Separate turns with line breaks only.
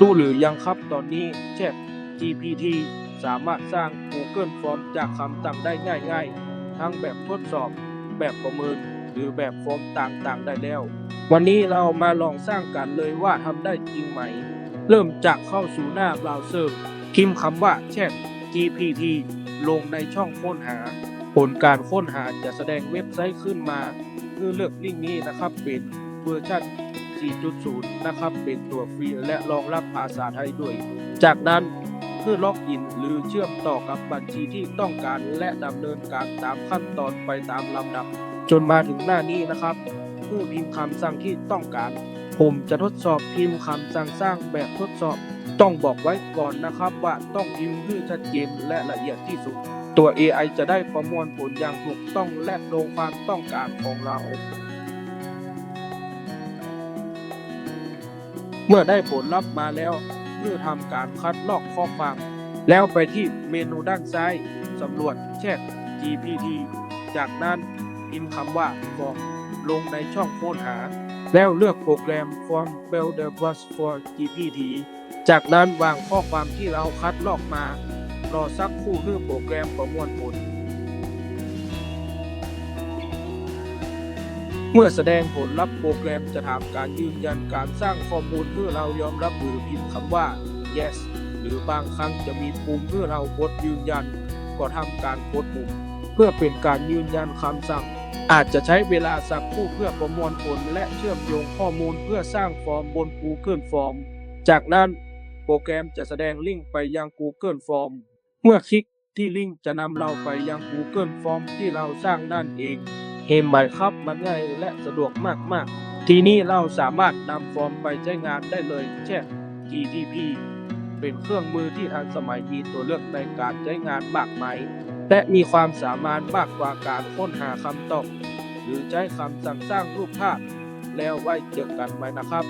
รู้หรือยังครับตอนนี้ Chat GPT สามารถสร้าง Google Form จากคำสั่งได้ง่ายๆ ทั้งแบบทดสอบ แบบประเมิน หรือแบบฟอร์มต่างๆ ได้แล้ว วันนี้เรามาลองสร้างกันเลยว่าทำได้จริงไหม เริ่มจากเข้าสู่หน้าเบราว์เซอร์พิมพ์คำว่า Chat GPT ลงในช่องค้นหา ผลการค้นหาจะแสดงเว็บไซต์ขึ้นมา เพื่อเลือกลิงก์นี้นะครับเป็นเวอร์ชัน 4.0 นะครับ เป็นตัวฟรีและรองรับภาษาไทยด้วย จากนั้นเพื่อล็อกอินหรือเชื่อมต่อกับบัญชีที่ต้องการและดำเนินการตามขั้นตอนไปตามลำดับ จนมาถึงหน้านี้นะครับเพื่อพิมพ์คำสั่งที่ต้องการ ผมจะทดสอบพิมพ์คำสั่งสร้างแบบทดสอบ ต้องบอกไว้ก่อนนะครับว่าต้องพิมพ์ให้ชัดเจนและละเอียดที่สุด ตัว AI จะได้ประมวลผลอย่างถูกต้องและตรงความต้องการของเรา เมื่อได้ผลลัพธ์มาแล้วเพื่อทำการคัดลอกข้อความ แล้วไปที่เมนูด้านซ้ายสำรวจแชท GPT จากนั้นพิมพ์คำว่า form ลงในช่องค้นหา แล้วเลือกโปรแกรม Form Builder Plus for GPT จากนั้นวางข้อความที่เราคัดลอกมา รอสักครู่เพื่อโปรแกรมประมวลผล เมื่อแสดงผลลัพธ์โปรแกรมจะทำการยืนยันการสร้างข้อมูลเพื่อเรายอมรับหรือพิมพ์คำว่า yes หรือบางครั้งจะมีปุ่มเพื่อเรากดยืนยัน ก็ทำการกดปุ่ม เพื่อเป็นการยืนยันคำสั่ง อาจจะใช้เวลาสักครู่เพื่อประมวลผลและเชื่อมโยงข้อมูลเพื่อสร้างฟอร์มบน Google Form จากนั้นโปรแกรมจะแสดงลิงก์ไปยัง Google Form เมื่อคลิกที่ลิงก์จะนำเราไปยัง Google Form ที่เราสร้างนั่นเอง เห็นไหมครับมันง่ายและสะดวกมาก ๆ ทีนี้เราสามารถนำฟอร์มไปใช้งานได้เลยเช่น GTP เป็นเครื่องมือที่ทันสมัยมีตัวเลือกในการใช้งานมากมายและมีความสามารถมากกว่าการค้นหาคำตอบ หรือใช้คำสั่งสร้างรูปภาพ แล้วไว้เจอกันไหมนะครับ